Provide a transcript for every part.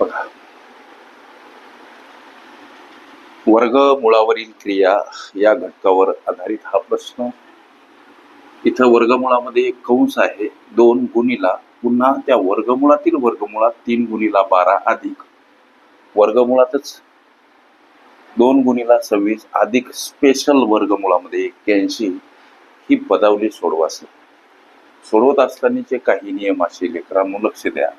बघा. वर्ग मुळावरील क्रिया या घटकावर आधारित हा प्रश्न. इथं वर्गमुळामध्ये एक कंस आहे दोन गुणीला पुन्हा त्या वर्गमुळातील वर्गमुळात तीन गुणीला बारा अधिक. वर्गमुळातच दोन गुणीला सव्वीस अधिक स्पेशल वर्गमुळामध्ये एक्क्याऐंशी ही पदावली सोडवास सोडवत सोडवत असतानाचे काही नियम असे लेकरांनो लक्ष द्या.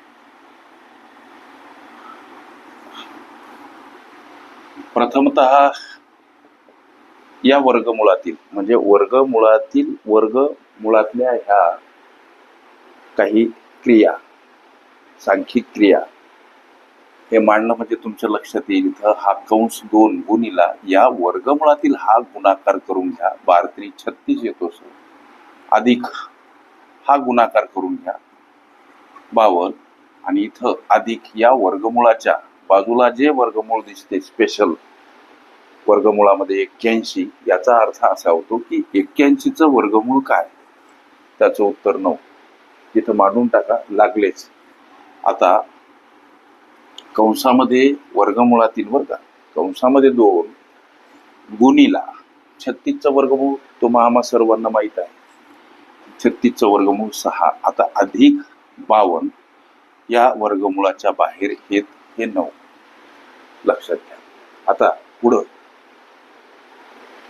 प्रथमतः या वर्गमुळातील म्हणजे वर्गमुळातील वर्गमुळातल्या ह्या काही क्रिया सांख्यिक क्रिया हे मांडणं म्हणजे तुमच्या लक्षात येईल इथं. हा कंस दोन गुणीला या वर्गमुळातील हा गुणाकार करून घ्या. बारत्री छत्तीस येतो सर. अधिक हा गुणाकार करून घ्या. बावन आणि इथं अधिक या वर्गमुळाच्या बाजूला जे वर्गमूळ दिसते स्पेशल वर्गमुळामध्ये एक्क्याऐंशी याचा अर्थ असा होतो की एक्क्याऐंशीचं वर्गमूळ काय? त्याचं उत्तर नऊ. तिथं मांडून टाका लागलेच. आता कंसामध्ये वर्गमुळातील वर्ग कंसामध्ये दोन गुणीला छत्तीसचा वर्गमूळ तो आम्हा सर्वांना माहीत आहे. छत्तीसचं वर्गमूळ सहा आता अधिक बावन्न या वर्गमुळाच्या बाहेर हे हे नऊ. लक्षात घ्या. आता पुढं.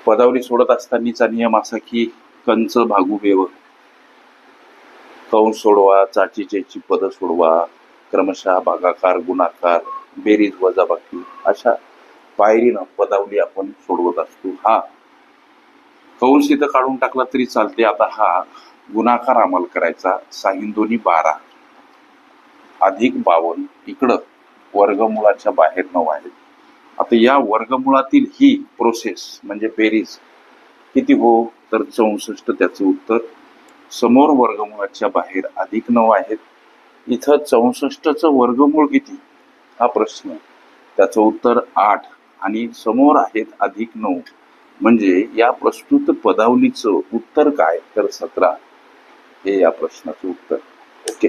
पदावली सोडत असतानाचा नियम असा की कंच भागू बेव कंस सोडवा चाची चेची पद सोडवा क्रमशः भागाकार गुणाकार बेरीज वजाबाकी अशा पायरीनं पदावली आपण सोडवत असतो. हा. कंस इथं काढून टाकला तरी चालते आता हा गुणाकार अंमल करायचा. साहिंदोनी दोन्ही बारा. अधिक बावन इकडं. वर्गमुळाच्या बाहेर नऊ आहेत आता या वर्गमुळातील ही प्रोसेस म्हणजे बेरीज किती हो? तर चौसष्ट त्याचं उत्तर. समोर वर्गमुळाच्या बाहेर अधिक नऊ आहेत. इथं चौसष्टचं वर्गमूळ किती? हा प्रश्न त्याचं उत्तर आठ आणि समोर आहेत अधिक नऊ. म्हणजे या प्रस्तुत पदावलीचं उत्तर काय? तर सतरा. हे या प्रश्नाचं उत्तर. ओके.